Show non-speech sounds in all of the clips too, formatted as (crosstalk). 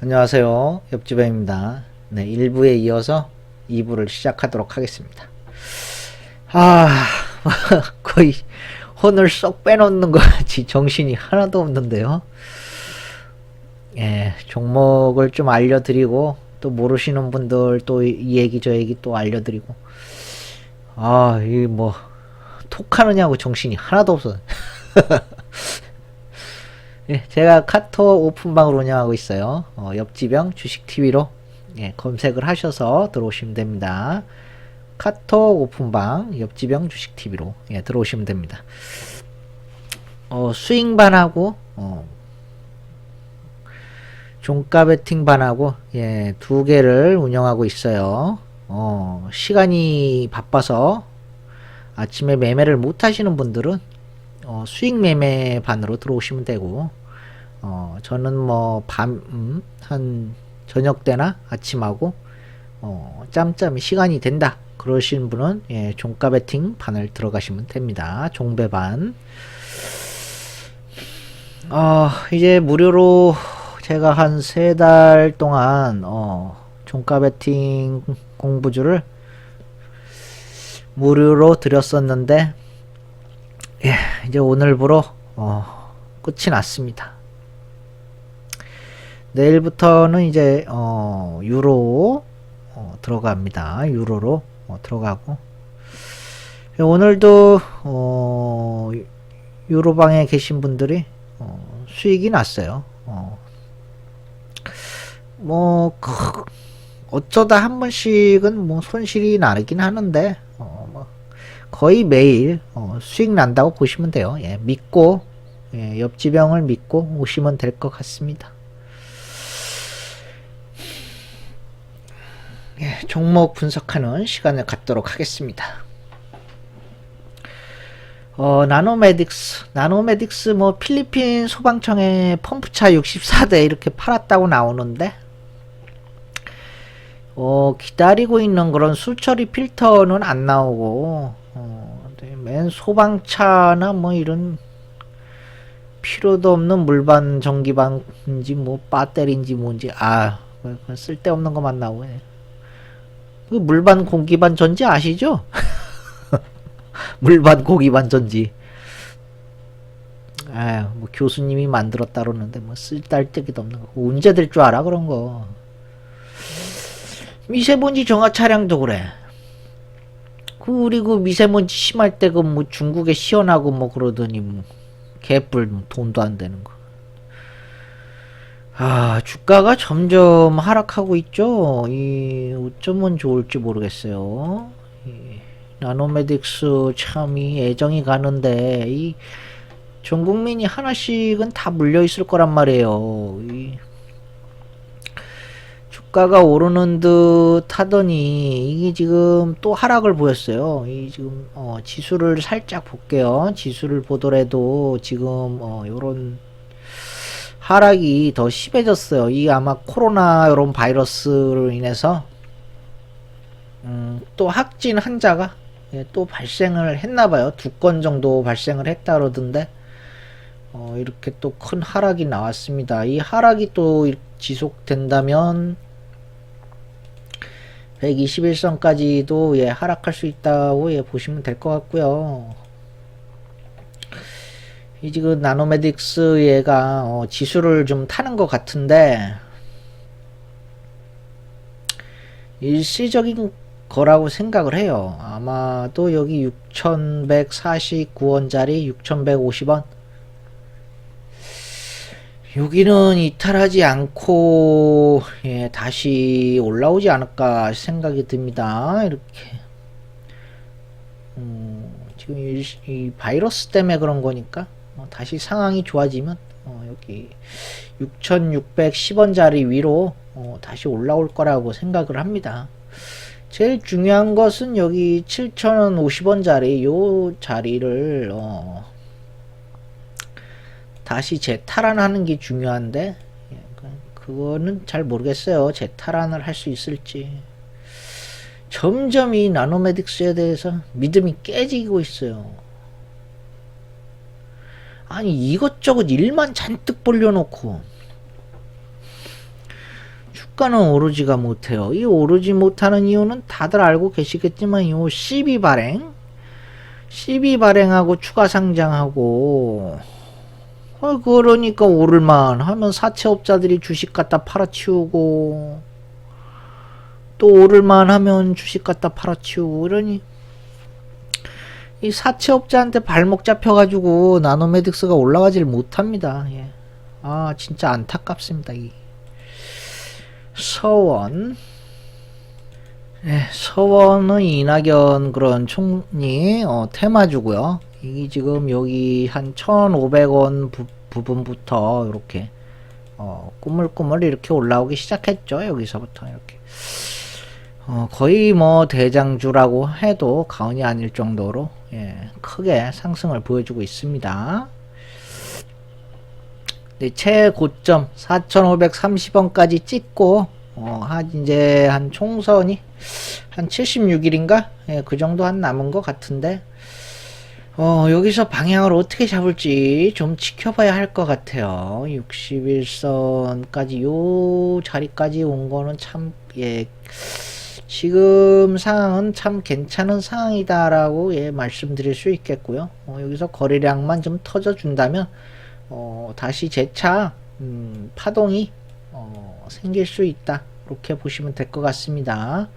안녕하세요. 옆집애입니다. 네, 1부에 이어서 2부를 시작하도록 하겠습니다. 아, (laughs) 거의 혼을 쏙 빼놓는 것 같이 정신이 하나도 없는데요. 예, 종목을 좀 알려드리고, 또 모르시는 분들 또 이 얘기 저 얘기 또 알려드리고, 아, 이 뭐, 톡 하느냐고 정신이 하나도 없어. (laughs) 예, 제가 카톡 오픈방을 운영하고 있어요. 어, 옆지병 주식TV로 예, 검색을 하셔서 들어오시면 됩니다. 카톡 오픈방 옆지병 주식TV로 예, 들어오시면 됩니다. 어, 스윙반하고 어, 종가 베팅반하고 예, 두 개를 운영하고 있어요. 어, 시간이 바빠서 아침에 매매를 못 하시는 분들은 어, 수익 매매 반으로 들어오시면 되고, 어, 저는 뭐, 밤, 음, 한, 저녁 때나 아침하고, 어, 짬짬이 시간이 된다. 그러신 분은, 예, 종가 베팅 반을 들어가시면 됩니다. 종배 반. 어, 이제 무료로 제가 한 세 달 동안, 어, 종가 베팅 공부주를 무료로 드렸었는데, 예, 이제 오늘부로 어, 끝이 났습니다. 내일부터는 이제 어, 유로 어, 들어갑니다. 유로로 어, 들어가고 예, 오늘도 어, 유로방에 계신 분들이 어, 수익이 났어요. 어, 뭐 크, 어쩌다 한 번씩은 뭐 손실이 나긴 하는데 어, 뭐 거의 매일 어, 수익 난다고 보시면 돼요. 예, 믿고 예, 옆지병을 믿고 오시면 될 것 같습니다. 예, 종목 분석하는 시간을 갖도록 하겠습니다. 어, 나노메딕스, 나노메딕스 뭐 필리핀 소방청에 펌프차 64대 이렇게 팔았다고 나오는데 어, 기다리고 있는 그런 수처리 필터는 안 나오고 어, 네, 맨 소방차나 뭐 이런 필요도 없는 물반 전기반인지 뭐 배터리인지 뭔지 아 쓸데없는 것만 나오네. 그 물반 공기반 전지 아시죠? (laughs) 물반 고기반 전지. 아유 뭐 교수님이 만들었다 그러는데 뭐 쓸데기도 없는 거. 언제 될 줄 알아 그런 거. 미세먼지 정화 차량도 그래. 그리고 미세먼지 심할 때 그 뭐 중국에 시원하고 뭐 그러더니 뭐 개뿔 뭐 돈도 안 되는 거. 아 주가가 점점 하락하고 있죠. 이 어쩌면 좋을지 모르겠어요. 이 나노메딕스 참 이 애정이 가는데 이 전 국민이 하나씩은 다 물려 있을 거란 말이에요. 이 주가가 오르는 듯 하더니 이게 지금 또 하락을 보였어요. 이 지금 어 지수를 살짝 볼게요. 지수를 보더라도 지금 어 요런 하락이 더 심해졌어요. 이 아마 코로나 이런 바이러스로 인해서 음 또 확진 환자가 예, 또 발생을 했나 봐요. 두 건 정도 발생을 했다 그러던데 어 이렇게 또 큰 하락이 나왔습니다. 이 하락이 또 지속된다면 121선까지도 예, 하락할 수 있다고 예, 보시면 될 것 같고요. 이 지금 나노메딕스 얘가 어, 지수를 좀 타는 것 같은데 일시적인 거라고 생각을 해요. 아마도 여기 6149원짜리 6150원 여기는 이탈하지 않고 예, 다시 올라오지 않을까 생각이 듭니다. 이렇게 음, 지금 이, 이 바이러스 때문에 그런 거니까 어, 다시 상황이 좋아지면 어, 여기 6,610원짜리 위로 어, 다시 올라올 거라고 생각을 합니다. 제일 중요한 것은 여기 7,050원짜리 요 자리를 어, 다시 재탈환하는 게 중요한데 예, 그- 그거는 잘 모르겠어요. 재탈환을 할 수 있을지. 점점 이 나노메딕스에 대해서 믿음이 깨지고 있어요. 아니 이것저것 일만 잔뜩 벌려놓고. 주가는 오르지가 못해요. 이 오르지 못하는 이유는 다들 알고 계시겠지만 요 CB 발행, CB 발행하고 추가 상장하고. 어, 그러니까 오를만 하면 사채업자들이 주식 갖다 팔아치우고. 또 오를만 하면 주식 갖다 팔아치우고. 이러니 이 사채업자한테 발목 잡혀가지고 나노메딕스가 올라가질 못합니다. 예. 아 진짜 안타깝습니다. 이 서원 예, 서원은 이낙연 그런 총리 어, 테마주고요. 이게 지금 여기 한 1,500원 부, 부분부터 이렇게 어, 꾸물꾸물 이렇게 올라오기 시작했죠. 여기서부터 이렇게 어, 거의 뭐 대장주라고 해도 과언이 아닐 정도로 예, 크게 상승을 보여주고 있습니다. 네, 최고점 4,530원까지 찍고 어, 한 이제 한 총선이 한 76일인가 예, 그 정도 한 남은 것 같은데 어, 여기서 방향을 어떻게 잡을지 좀 지켜봐야 할 것 같아요. 61선까지 요 자리까지 온 거는 참 예. 지금 상황은 참 괜찮은 상황이다라고 예, 말씀드릴 수 있겠고요. 어, 여기서 거래량만 좀 터져준다면 어, 다시 재차 음, 파동이 어, 생길 수 있다. 이렇게 보시면 될 것 같습니다.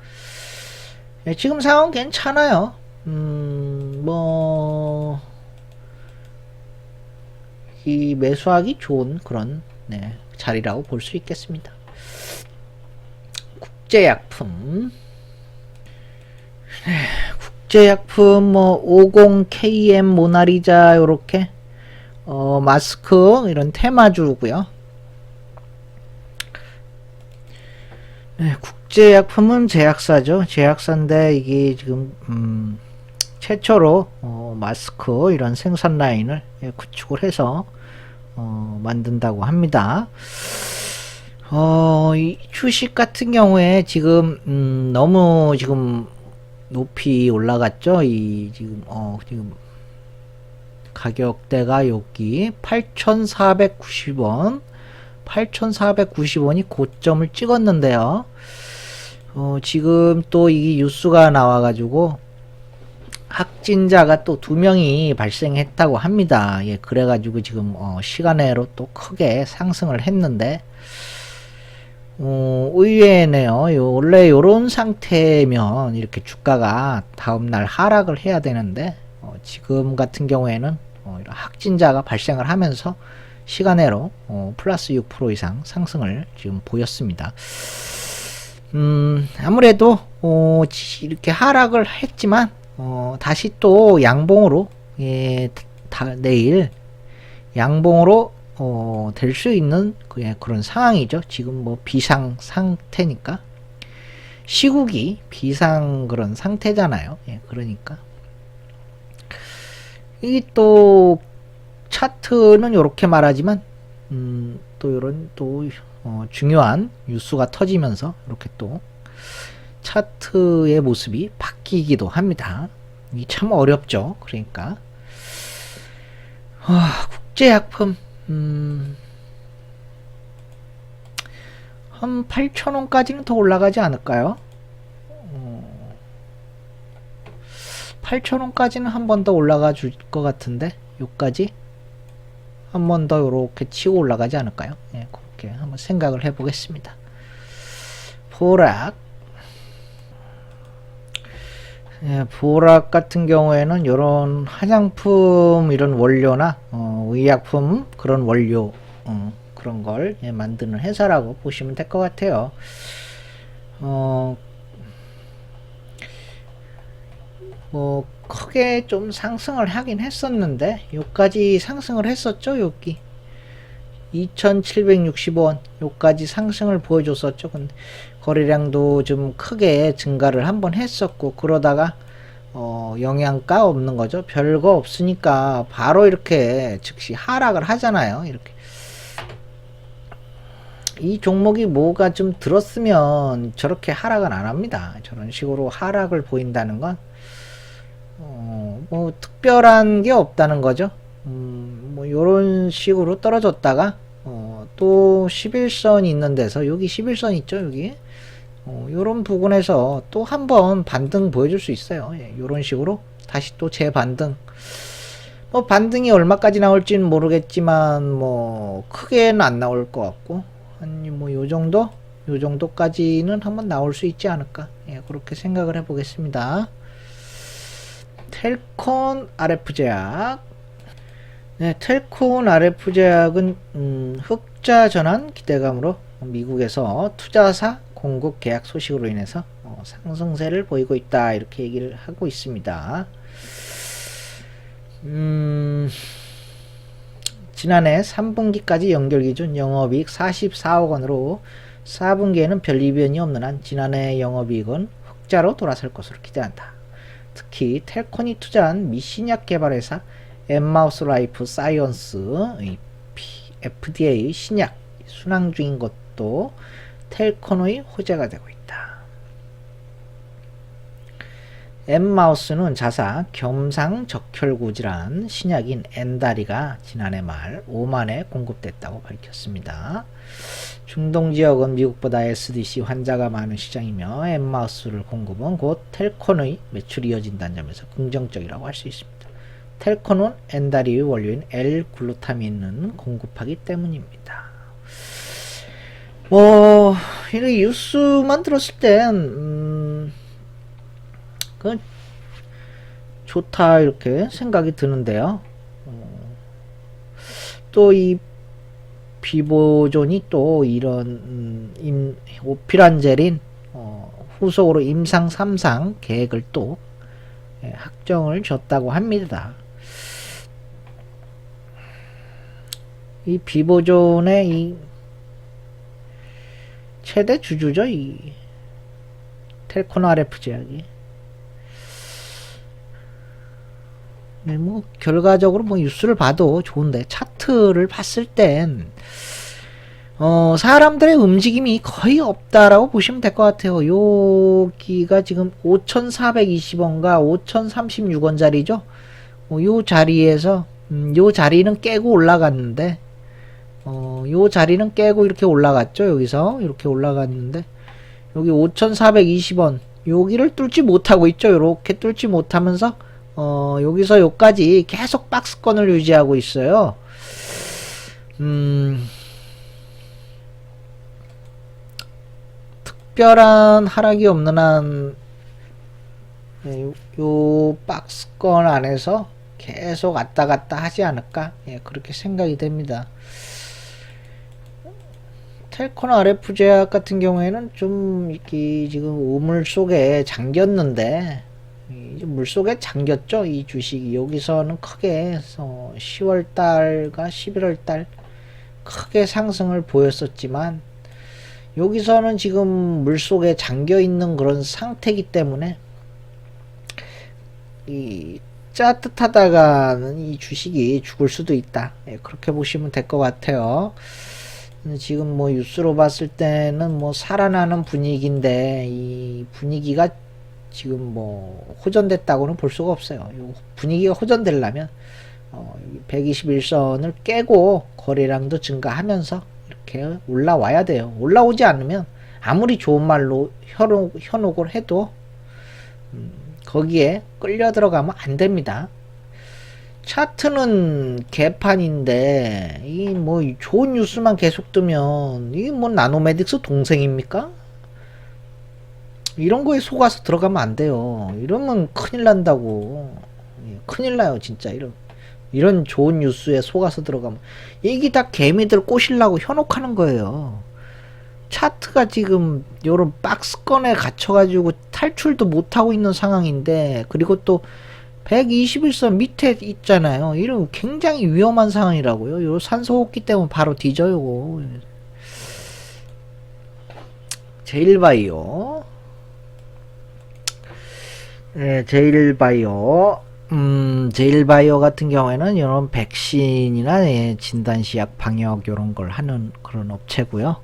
예, 지금 상황 괜찮아요. 음, 뭐, 이 매수하기 좋은 그런 네, 자리라고 볼 수 있겠습니다. 국제약품. 네, 국제약품 뭐 50KM 모나리자 요렇게 어, 마스크 이런 테마주고요. 네, 국제약품은 제약사죠. 제약사인데 이게 지금 음, 최초로 어, 마스크 이런 생산 라인을 예, 구축을 해서 어, 만든다고 합니다. 어, 이 주식 같은 경우에 지금 음, 너무 지금 높이 올라갔죠. 이 지금 어 지금 가격대가 여기 8,490원 8,490원이 고점을 찍었는데요. 어, 지금 또 이 뉴스가 나와가지고 확진자가 또 두 명이 발생했다고 합니다. 예, 그래가지고 지금 어, 시간외로 또 크게 상승을 했는데 어, 의외네요. 요, 원래 요런 상태면 이렇게 주가가 다음날 하락을 해야 되는데 어, 지금 같은 경우에는 어, 이런 확진자가 발생을 하면서 시간외로 어, 플러스 6% 이상 상승을 지금 보였습니다. 음, 아무래도 어, 지- 이렇게 하락을 했지만 어, 다시 또 양봉으로 예, 다, 내일 양봉으로 어, 될 수 있는 그, 예, 그런 상황이죠. 지금 뭐 비상 상태니까 시국이 비상 그런 상태잖아요. 예, 그러니까 이 또 차트는 이렇게 말하지만 음, 또 이런 또 어, 중요한 뉴스가 터지면서 이렇게 또 차트의 모습이 바뀌기도 합니다. 이 참 어렵죠. 그러니까 아, 국제약품 음, 한 8,000원까지는 더 올라가지 않을까요? 어, 8,000원까지는 한 번 더 올라가 줄 것 같은데 요까지 한 번더 요렇게 치고 올라가지 않을까요? 예, 그렇게 한번 생각을 해보겠습니다. 보락 예, 보락 같은 경우에는 이런 화장품 이런 원료나 어, 의약품 그런 원료 어, 그런 걸 예, 만드는 회사라고 보시면 될 것 같아요. 어, 뭐 크게 좀 상승을 하긴 했었는데 요까지 상승을 했었죠 여기 2760원 요까지 상승을 보여줬었죠. 근데 거래량도 좀 크게 증가를 한번 했었고 그러다가 어 영양가 없는 거죠. 별거 없으니까 바로 이렇게 즉시 하락을 하잖아요 이렇게. 이 종목이 뭐가 좀 들었으면 저렇게 하락은 안 합니다. 저런 식으로 하락을 보인다는 건 어, 뭐 특별한 게 없다는 거죠. 음, 뭐 요런 식으로 떨어졌다가 어, 또 11선이 있는 데서 여기 11선 있죠 여기? 어, 요런 부분에서 또 한번 반등 보여줄 수 있어요. 예, 요런 식으로 다시 또 재반등. 뭐 반등이 얼마까지 나올지는 모르겠지만 뭐 크게는 안 나올 것 같고 한뭐요 정도? 요 정도까지는 한번 나올 수 있지 않을까? 예, 그렇게 생각을 해 보겠습니다. 텔콘 RF 제약. 네, 텔콘 RF 제약은 음, 흑 자 전환 기대감으로 미국에서 투자사 공급 계약 소식으로 인해서 어, 상승세를 보이고 있다 이렇게 얘기를 하고 있습니다. 음, 지난해 3분기까지 연결 기준 영업이익 44억 원으로 4분기에는 별 이변이 없는 한 지난해 영업이익은 흑자로 돌아설 것으로 기대한다. 특히 텔콘이 투자한 미신약 개발 회사 엠마우스 라이프 사이언스 FDA 신약 순항 중인 것도 텔콘의 호재가 되고 있다. 엠마우스는 자사 겸상적혈구 질환 신약인 엔다리가 지난해 말 5만에 공급됐다고 밝혔습니다. 중동 지역은 미국보다 SDC 환자가 많은 시장이며 엠마우스를 공급은 곧 텔콘의 매출이 이어진다는 점에서 긍정적이라고 할 수 있습니다. 텔콘은 엔다리의 원료인 L-글루타민은 공급하기 때문입니다. 뭐 이런 뉴스만 들었을 땐 음, 그 좋다 이렇게 생각이 드는데요. 어, 또이 비보존이 또 이런 음, 임, 오피란젤인 어, 후속으로 임상 3상 계획을 또 예, 확정을 줬다고 합니다. 이 비보존의 이 최대 주주죠, 이 텔콘 RF 제약이. 네, 뭐 결과적으로 뭐 뉴스를 봐도 좋은데 차트를 봤을 땐 어, 사람들의 움직임이 거의 없다라고 보시면 될 것 같아요. 여기가 지금 5,420원과 5,036원짜리죠. 어, 요 자리에서 음, 요 자리는 깨고 올라갔는데 어, 요 자리는 깨고 이렇게 올라갔죠. 여기서 이렇게 올라갔는데 여기 5,420원 여기를 뚫지 못하고 있죠. 이렇게 뚫지 못하면서 어, 여기서 여기까지 계속 박스권을 유지하고 있어요. 음, 특별한 하락이 없는 한, 네, 요, 요 박스권 안에서 계속 왔다 갔다 하지 않을까? 예, 그렇게 생각이 됩니다. 텔콘 RF 제약 같은 경우에는 좀 이렇게 지금 우물 속에 잠겼는데 이 물속에 잠겼죠 이 주식이 여기서는 크게 10월 달과 11월 달 크게 상승을 보였었지만 여기서는 지금 물 속에 잠겨 있는 그런 상태이기 때문에 이 짜뜻하다가는 이 주식이 죽을 수도 있다 예, 그렇게 보시면 될 것 같아요 지금 뭐 뉴스로 봤을 때는 뭐 살아나는 분위기인데 이 분위기가 지금 뭐 호전됐다고는 볼 수가 없어요. 요 분위기가 호전되려면 어, 121선을 깨고 거래량도 증가하면서 이렇게 올라와야 돼요. 올라오지 않으면 아무리 좋은 말로 현혹, 현혹을 해도 음, 거기에 끌려 들어가면 안 됩니다. 차트는 개판인데 이 뭐 좋은 뉴스만 계속 뜨면 이 뭐 나노메딕스 동생입니까? 이런 거에 속아서 들어가면 안 돼요. 이러면 큰일 난다고. 예, 큰일 나요, 진짜. 이런, 이런 좋은 뉴스에 속아서 들어가면. 이게 다 개미들 꼬시려고 현혹하는 거예요. 차트가 지금 요런 박스권에 갇혀가지고 탈출도 못하고 있는 상황인데, 그리고 또 121선 밑에 있잖아요. 이런 굉장히 위험한 상황이라고요. 요 산소 호흡기 때문에 바로 뒤져요. 제일바이오. 네, 제일바이오. 음, 제일바이오 같은 경우에는 이런 백신이나 예, 진단시약 방역 이런 걸 하는 그런 업체고요.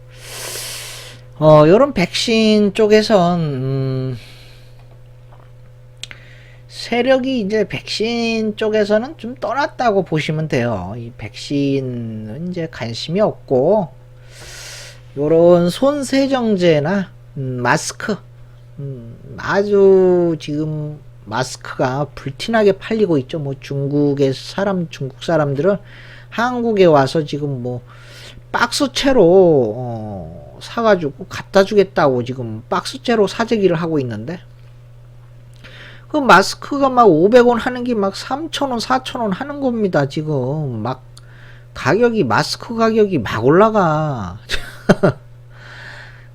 어, 이런 백신 쪽에선 음, 세력이 이제 백신 쪽에서는 좀 떠났다고 보시면 돼요. 이 백신은 이제 관심이 없고 요런 손 세정제나 음, 마스크 음, 아주 지금 마스크가 불티나게 팔리고 있죠. 뭐 중국의 사람 중국 사람들은 한국에 와서 지금 뭐 박스채로 어, 사가지고 갖다 주겠다고 지금 박스채로 사재기를 하고 있는데 그 마스크가 막 500원 하는 게 막 3,000원, 4,000원 하는 겁니다. 지금 막 가격이 마스크 가격이 막 올라가. (laughs)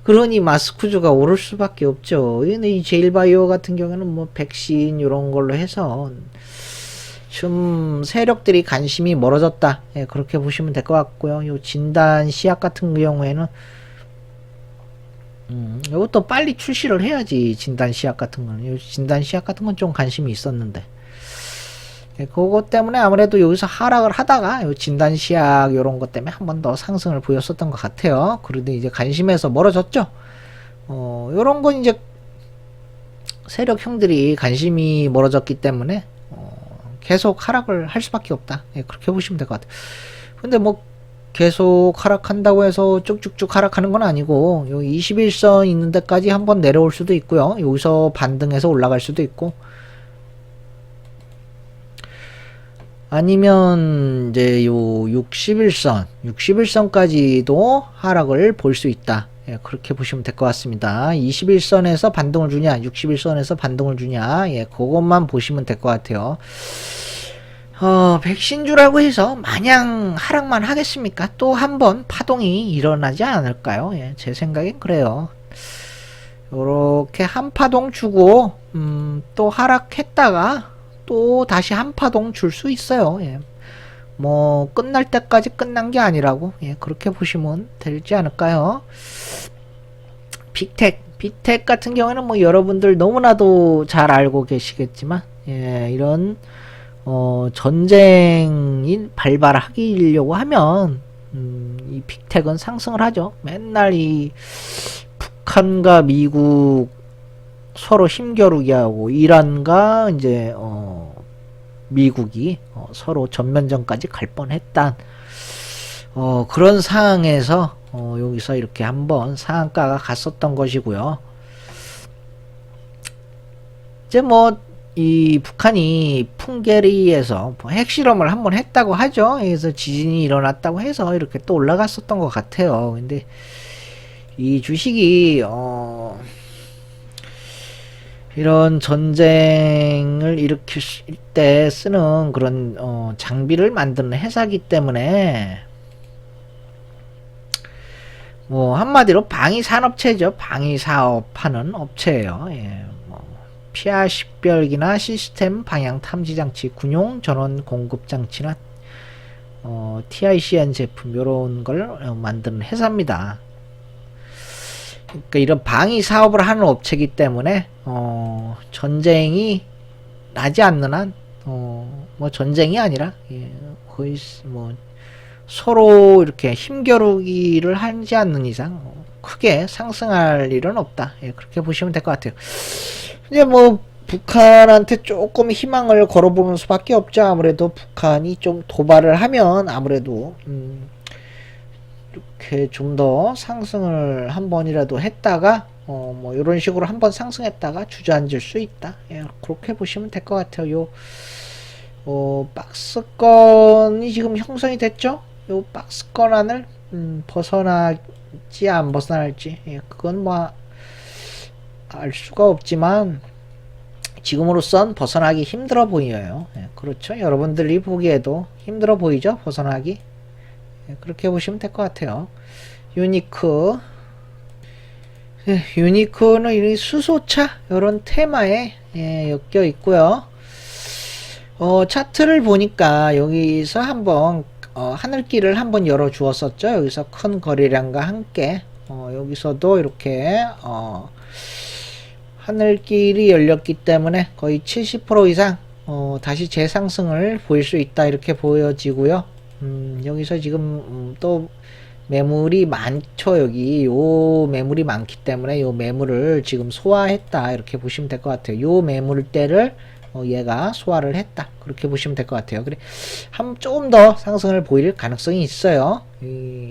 그러니 마스크주가 오를 수밖에 없죠. 이 제일바이오 같은 경우는 뭐 백신 이런 걸로 해서 좀 세력들이 관심이 멀어졌다. 예, 그렇게 보시면 될 것 같고요. 요 진단 시약 같은 경우에는 음, 이것도 빨리 출시를 해야지 진단 시약 같은 거는 요 진단 시약 같은 건 좀 관심이 있었는데 예, 그것 때문에 아무래도 여기서 하락을 하다가 요 진단 시약 요런 것 때문에 한 번 더 상승을 보였었던 것 같아요. 그런데 이제 관심에서 멀어졌죠. 어, 요런 건 이제 세력 형들이 관심이 멀어졌기 때문에 어, 계속 하락을 할 수밖에 없다. 예, 그렇게 보시면 될 것 같아요. 근데 뭐 계속 하락한다고 해서 쭉쭉쭉 하락하는 건 아니고 요 21선 있는 데까지 한번 내려올 수도 있고요. 여기서 반등해서 올라갈 수도 있고 아니면 이제 요 61선, 61선까지도 하락을 볼 수 있다. 예, 그렇게 보시면 될 것 같습니다. 21선에서 반등을 주냐, 61선에서 반등을 주냐, 예, 그것만 보시면 될 것 같아요. 어, 백신주라고 해서 마냥 하락만 하겠습니까? 또 한 번 파동이 일어나지 않을까요? 예, 제 생각엔 그래요. 요렇게 한 파동 주고, 음, 또 하락했다가, 또 다시 한 파동 줄 수 있어요. 예. 뭐 끝날 때까지 끝난 게 아니라고 예, 그렇게 보시면 되지 않을까요? 빅텍 빅텍 같은 경우에는 뭐 여러분들 너무나도 잘 알고 계시겠지만 예, 이런 어, 전쟁이 발발하기려고 하면 음, 이 빅텍은 상승을 하죠. 맨날 이 북한과 미국 서로 힘겨루기 하고 이란과 이제 어 미국이 어 서로 전면전까지 갈 뻔했단 어 그런 상황에서 어 여기서 이렇게 한번 상한가가 갔었던 것이고요. 이제 뭐 이 북한이 풍계리에서 뭐 핵실험을 한번 했다고 하죠. 그래서 지진이 일어났다고 해서 이렇게 또 올라갔었던 것 같아요. 근데 이 주식이 어 이런 전쟁을 일으킬 때 쓰는 그런 어, 장비를 만드는 회사기 때문에 뭐 한마디로 방위 산업체죠. 방위 사업하는 업체예요. 예, 뭐 피하 식별기나 시스템 방향 탐지 장치, 군용 전원 공급 장치나 어, TICN 제품 요런 걸 어, 만드는 회사입니다. 그러니까 이런 방위 사업을 하는 업체이기 때문에 어, 전쟁이 나지 않는 한, 어, 뭐 전쟁이 아니라 예, 거의 뭐 서로 이렇게 힘겨루기를 하지 않는 이상 어, 크게 상승할 일은 없다. 예, 그렇게 보시면 될 것 같아요. 이제 뭐 북한한테 조금 희망을 걸어보는 수밖에 없죠. 아무래도 북한이 좀 도발을 하면 아무래도 음, 이렇게 좀 더 상승을 한 번이라도 했다가 어 뭐 이런 식으로 한 번 상승했다가 주저앉을 수 있다. 예, 그렇게 보시면 될 것 같아요. 요 어, 박스권이 지금 형성이 됐죠? 요 박스권 안을 음, 벗어나지 안 벗어날지 예, 그건 뭐 알 수가 없지만 지금으로선 벗어나기 힘들어 보여요. 예, 그렇죠? 여러분들이 보기에도 힘들어 보이죠? 벗어나기. 예, 그렇게 보시면 될 것 같아요. 유니크. 예, 유니크는 이 수소차 이런 테마에 예, 엮여 있고요. 어, 차트를 보니까 여기서 한번 어, 하늘길을 한번 열어 주었었죠. 여기서 큰 거래량과 함께 어, 여기서도 이렇게 어, 하늘길이 열렸기 때문에 거의 70% 이상 어, 다시 재상승을 보일 수 있다 이렇게 보여지고요. 음, 여기서 지금 음, 또 매물이 많죠 여기. 요 매물이 많기 때문에 요 매물을 지금 소화했다 이렇게 보시면 될 것 같아요. 요 매물대를 어, 얘가 소화를 했다. 그렇게 보시면 될 것 같아요. 그래 한 조금 더 상승을 보일 가능성이 있어요. 이,